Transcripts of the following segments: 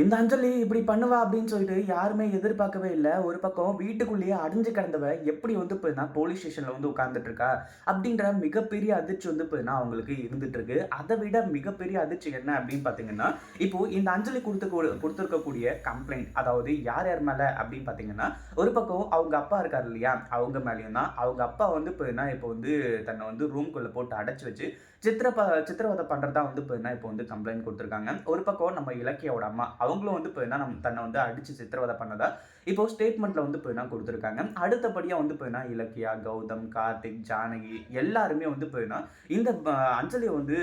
இந்த அஞ்சலி இப்படி பண்ணுவா அப்படின்னு சொல்லிட்டு யாருமே எதிர்பார்க்கவே இல்லை. ஒரு பக்கம் வீட்டுக்குள்ளேயே அடைஞ்சு கிடந்தவ எப்படி வந்து போயினா போலீஸ் ஸ்டேஷனில் வந்து உட்கார்ந்துட்டு இருக்கா? அப்படின்ற மிகப்பெரிய அதிர்ச்சி வந்து போயினா அவங்களுக்கு இருந்துட்டு இருக்கு. அதை விட மிகப்பெரிய அதிர்ச்சி என்ன அப்படின்னு பார்த்தீங்கன்னா இப்போ இந்த அஞ்சலி கொடுத்து கொடுத்துருக்கக்கூடிய கம்ப்ளைண்ட் அதாவது யார் யார் மேலே அப்படின்னு பார்த்தீங்கன்னா ஒரு பக்கம் அவங்க அப்பா இருக்காரு இல்லையா? அவங்க மேலேயும் தான். அவங்க அப்பா வந்து போயினா இப்போ வந்து தன்னை வந்து ரூம்குள்ளே போட்டு அடைச்சி வச்சு சித்திரப்ப சித்திரவதை பண்ணுறதா வந்து போயினா இப்போ வந்து கம்ப்ளைண்ட் கொடுத்துருக்காங்க. ஒரு பக்கம் நம்ம இலக்கியோட அம்மா அவங்களும் வந்து போயினா நம்ம தன்னை வந்து அடிச்சு சித்திரவதை பண்ணதா? இப்போ ஸ்டேட்மெண்ட்டில் வந்து போயினா கொடுத்துருக்காங்க? அடுத்தபடியாக வந்து போயினா இலக்கியா கௌதம் கார்த்திக் ஜானகி எல்லாருமே வந்து போயினா இந்த அஞ்சலியை வந்து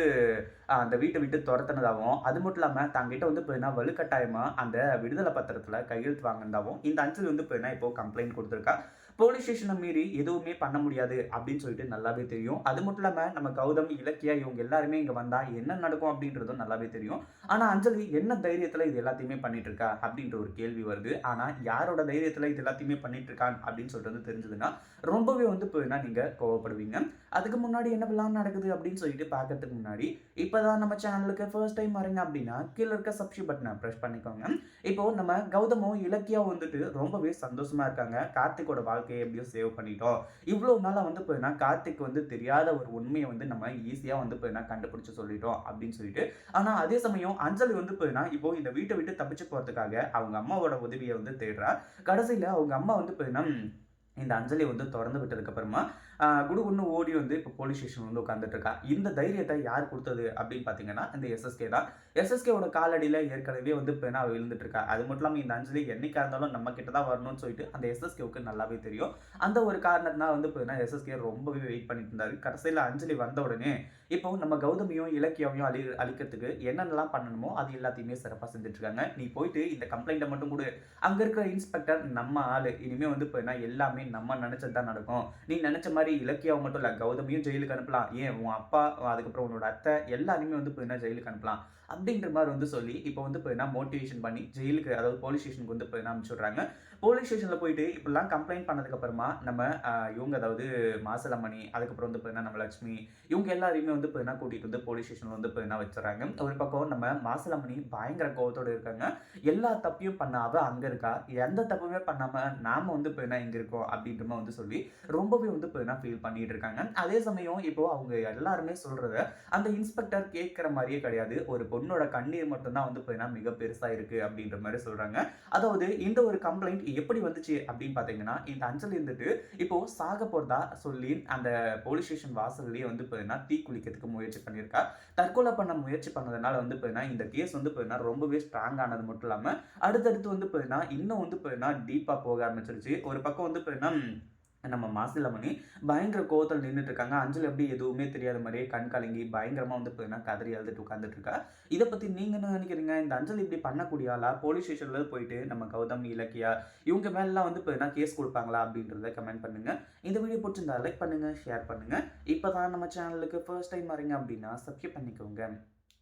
அந்த வீட்டை விட்டு துரத்துனதாகவும் அது மட்டும் இல்லாமல் தங்கிட்ட வந்து போயினா வலுக்கட்டாயமாக அந்த விடுதலை பத்திரத்தில் கையெழுத்து வாங்கினதாகவும் இந்த அஞ்சலி வந்து போயினா இப்போ கம்ப்ளைண்ட் கொடுத்துருக்கா? போலீஸ் ஸ்டேஷனை மீறி எதுவுமே பண்ண முடியாது அப்படின்னு சொல்லிட்டு நல்லாவே தெரியும். அது மட்டும் இல்லாமல் நம்ம கௌதம் இலக்கியா இவங்க எல்லாருமே இங்கே வந்தால் என்ன நடக்கும் அப்படின்றதும் நல்லாவே தெரியும். ஆனால் அஞ்சலி என்ன தைரியத்தில் இது எல்லாத்தையுமே பண்ணிட்டு இருக்கா அப்படின்ற ஒரு கேள்வி வருது. ஆனால் யாரோட தைரியத்தில் இது எல்லாத்தையுமே பண்ணிட்டு இருக்கான் அப்படின்னு சொல்லிட்டு வந்து தெரிஞ்சதுன்னா ரொம்பவே வந்து போயினா நீங்கள் கோவப்படுவீங்க. அதுக்கு முன்னாடி என்ன பிளான் நடக்குது அப்படின்னு சொல்லிட்டு பார்க்கறதுக்கு முன்னாடி இப்போ தான் நம்ம சேனலுக்கு ஃபர்ஸ்ட் டைம் வரீங்க அப்படின்னா கீழே இருக்க சப்ஸ்கிரைப் பட்டனை ப்ரெஸ் பண்ணிக்கோங்க. இப்போ நம்ம கௌதமும் இலக்கியாவும் வந்துட்டு ரொம்பவே சந்தோஷமா இருக்காங்க. கார்த்திக்கோட வாழ்க்கையை எப்படியோ சேவ் பண்ணிட்டோம். இவ்வளோ நாளாக வந்து போயினா கார்த்திக் வந்து தெரியாத ஒரு உண்மையை வந்து நம்ம ஈஸியாக வந்து போயினா கண்டுபிடிச்சு சொல்லிட்டோம் அப்படின்னு சொல்லிட்டு. ஆனால் அதே சமயம் அஞ்சலி வந்து போயினா இப்போ இந்த வீட்டை விட்டு தப்பிச்சு போகிறதுக்காக அவங்க அம்மாவோட உதவியை வந்து தேடுறா. கடைசியில் அவங்க அம்மா வந்து போயினா இந்த அஞ்சலி வந்து திறந்து விட்டதுக்கப்புறமா குடுகுன்னு ஓடி வந்து இப்போ போலீஸ் ஸ்டேஷன் வந்து உட்காந்துட்டு இருக்கா இந்த தைரியத்தை யார் கொடுத்தது அப்படின்னு பார்த்தீங்கன்னா இந்த எஸ்எஸ்கே தான். எஸ்எஸ்கேவோட காலடியில் ஏற்கனவே வந்து இப்போ அவள் விழுந்துட்டு இருக்கா அது மட்டும் இல்லாமல் இந்த அஞ்சலி என்னைக்கா இருந்தாலும் நம்ம கிட்ட தான் வரணும்னு சொல்லிட்டு அந்த எஸ்எஸ்கேவுக்கு நல்லாவே தெரியும். அந்த ஒரு காரணத்தினால் வந்து இப்போ எஸ்எஸ்கே ரொம்பவே வெயிட் பண்ணிட்டு இருந்தாரு. கடைசியில் அஞ்சலி வந்த உடனே இப்போ நம்ம கௌதமியும் இலக்கியாவையும் அழி அழிக்கிறதுக்கு என்னென்னலாம் பண்ணணுமோ அது எல்லாத்தையுமே சிறப்பாக செஞ்சுட்டு இருக்காங்க நீ போயிட்டு இந்த கம்ப்ளைண்ட்டை மட்டும் கூட. அங்கே இருக்கிற இன்ஸ்பெக்டர் நம்ம ஆள். இனிமேல் வந்து இப்போ எல்லாமே நம்ம நினச்சது தான் நடக்கும். நீ நினச்ச மாதிரி இலக்கியாவை மட்டும் இல்லை கௌதமியும் ஜெயிலுக்கு அனுப்பலாம். ஏன்? உன் அப்பா அதுக்கப்புறம் உன்னோட அத்தை எல்லாருமே வந்து இப்போ ஜெயிலுக்கு அனுப்பலாம். அப்படின்ற மாதிரி வந்து சொல்லி இப்போ வந்து இப்போ மோட்டிவேஷன் பண்ணி ஜெயிலுக்கு அதாவது போலீஸ் ஸ்டேஷனுக்கு வந்து இப்போ அனுப்பிச்சு விட்றாங்க போலீஸ் ஸ்டேஷனில் போயிட்டு இப்படிலாம் கம்ப்ளைண்ட் பண்ணதுக்கப்புறமா நம்ம இவங்க அதாவது மாசலமணி அதுக்கப்புறம் வந்து இப்போ நம்ம லட்சுமி இவங்க எல்லாரையுமே வந்து இப்போ கூட்டிகிட்டு வந்து போலீஸ் ஸ்டேஷனில் வந்து இப்போ வச்சுறாங்க. ஒரு பக்கம் நம்ம மாசலமணி பயங்கர கோவத்தோடு இருக்காங்க. எல்லா தப்பையும் பண்ணாத அங்கே இருக்கா? எந்த தப்புமே பண்ணாமல் நாம் வந்து இப்போ என்ன இங்கே இருக்கோம் அப்படின்ற மாதிரி வந்து சொல்லி ரொம்பவே வந்து இப்போ என்ன ஃபீல் பண்ணிட்டு இருக்காங்க அதே சமயம் இப்போ அவங்க எல்லாருமே சொல்றத அந்த இன்ஸ்பெக்டர் கேட்குற மாதிரியே கிடையாது. ஒரு பொண்ணோட கண்ணீர் மட்டும்தான் வந்து பார்த்தீங்கன்னா மிக பெருசாக இருக்கு அப்படின்ற மாதிரி சொல்றாங்க. அதாவது இந்த ஒரு கம்ப்ளைண்ட் எப்படி வந்துச்சு அப்படின்னு பார்த்தீங்கன்னா இந்த அஞ்சல் இருந்துட்டு இப்போ சாக போறதா சொல்லி அந்த போலீஸ் ஸ்டேஷன் வாசல்லையே வந்து பார்த்தீங்கன்னா தீ குளிக்கிறதுக்கு முயற்சி பண்ணியிருக்கா. தற்கொலை பண்ண முயற்சி பண்ணதுனால வந்து பார்த்தீங்கன்னா இந்த கேஸ் வந்து பார்த்தீங்கன்னா ரொம்பவே ஸ்ட்ராங் ஆனது மட்டும் இல்லாமல் அடுத்தடுத்து வந்து பார்த்தீங்கன்னா இன்னும் வந்து பார்த்தீங்கன்னா டீப்பாக போக ஆரம்பிச்சிருச்சு. ஒரு பக்கம் வந்து பார்த்தீங்கன்னா நம்ம மாசிலமணி பயங்கர கோவத்தில் நின்றுட்டு இருக்காங்க அஞ்சல் எப்படி எதுவுமே தெரியாத மாதிரியே கண் கலங்கி பயங்கரமாக வந்து இப்போ கதறி எழுதிட்டு உட்காந்துட்டு இருக்கா இதை பற்றி நீங்கள் என்ன நினைக்கிறீங்க? இந்த அஞ்சல் இப்படி பண்ணக்கூடிய ஆளா? போலீஸ் ஸ்டேஷனில் போயிட்டு நம்ம கௌதம் இலக்கியா இவங்க மேலாம் வந்து இப்போ கேஸ் கொடுப்பாங்களா அப்படின்றத கமெண்ட் பண்ணுங்க. இந்த வீடியோ பிடிச்சிருந்தா லைக் பண்ணுங்க ஷேர் பண்ணுங்க. இப்போ தான் நம்ம சேனலுக்கு ஃபர்ஸ்ட் டைம் வரீங்க அப்படின்னா சப்ஸ்கிரைப் பண்ணிக்கோங்க.